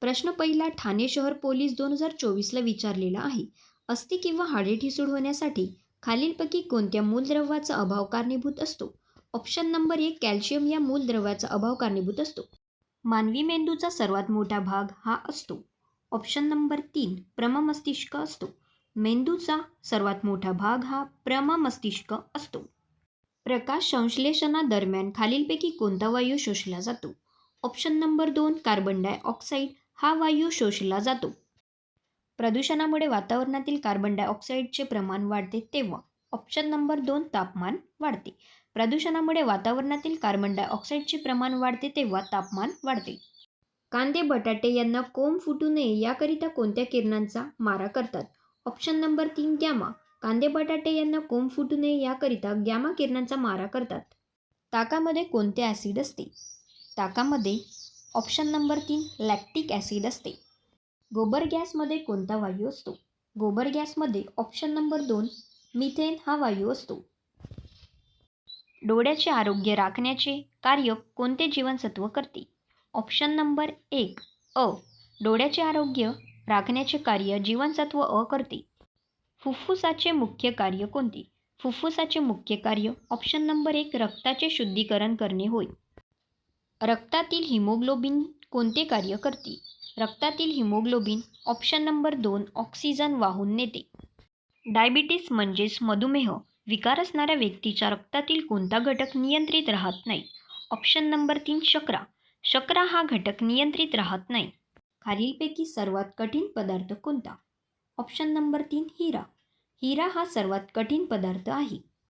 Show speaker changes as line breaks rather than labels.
प्रश्न पहिला ठाणे शहर पोलीस दोन हजार चोवीसला विचारलेला आहे. अस्थि किंवा हाडे ठिसूळ होण्यासाठी खालीलपैकी कोणत्या मूलद्रव्याचा अभाव कारणीभूत असतो? ऑप्शन नंबर एक कॅल्शियम या मूलद्रव्याचा अभाव कारणीभूत असतो. मानवी मेंदूचा सर्वात मोठा भाग हा असतो. ऑप्शन नंबर तीन प्रममस्तिष्क असतो. मेंदूचा सर्वात मोठा भाग हा प्रममस्तिष्क असतो. प्रकाश संश्लेषणादरम्यान खालीलपैकी कोणता वायू शोषला जातो? ऑप्शन नंबर दोन कार्बन डायऑक्साईड हा वायू शोषला जातो. प्रदूषणामुळे वातावरणातील कार्बन डायऑक्साईडचे प्रमाण वाढते तेव्हा ऑप्शन नंबर दोन तापमान वाढते. प्रदूषणामुळे वातावरणातील कार्बन डायऑक्साईडचे प्रमाण वाढते तेव्हा तापमान वाढते. कांदे बटाटे यांना कोंब फुटू नये याकरिता कोणत्या किरणांचा मारा करतात? ऑप्शन नंबर तीन गॅमा. कांदे बटाटे यांना कोंब फुटू नये याकरिता गॅमा किरणांचा मारा करतात. ताकामध्ये कोणते ॲसिड असते? ताकामध्ये ऑप्शन नंबर तीन लॅक्टिक ॲसिड असते. गोबर गॅसमध्ये कोणता वायू असतो? गोबर गॅसमध्ये ऑप्शन नंबर दोन मिथेन हा वायू असतो. डोळ्याचे आरोग्य राखण्याचे कार्य कोणते जीवनसत्व करते? ऑप्शन नंबर एक अ डोळ्याचे आरोग्य राखण्याचे कार्य जीवनसत्व अ करते. फुफ्फुसाचे मुख्य कार्य कोणते? फुफ्फुसाचे मुख्य कार्य ऑप्शन नंबर एक रक्ताचे शुद्धीकरण करणे होय. रक्तातील हिमोग्लोबिन कोणते कार्य करते? रक्तातील हिमोग्लोबिन ऑप्शन नंबर दोन ऑक्सिजन वाहून नेते. डायबिटीस म्हणजेच मधुमेह विकार असणाऱ्या व्यक्तीच्या रक्तातील कोणता घटक नियंत्रित राहत नाही? ऑप्शन नंबर तीन शकरा. शकरा हा घटक नियंत्रित राहत नाही. खालीलपैकी सर्वात कठीण पदार्थ कोणता? ऑप्शन नंबर तीन हिरा. हिरा हा सर्वात कठीण पदार्थ आहे.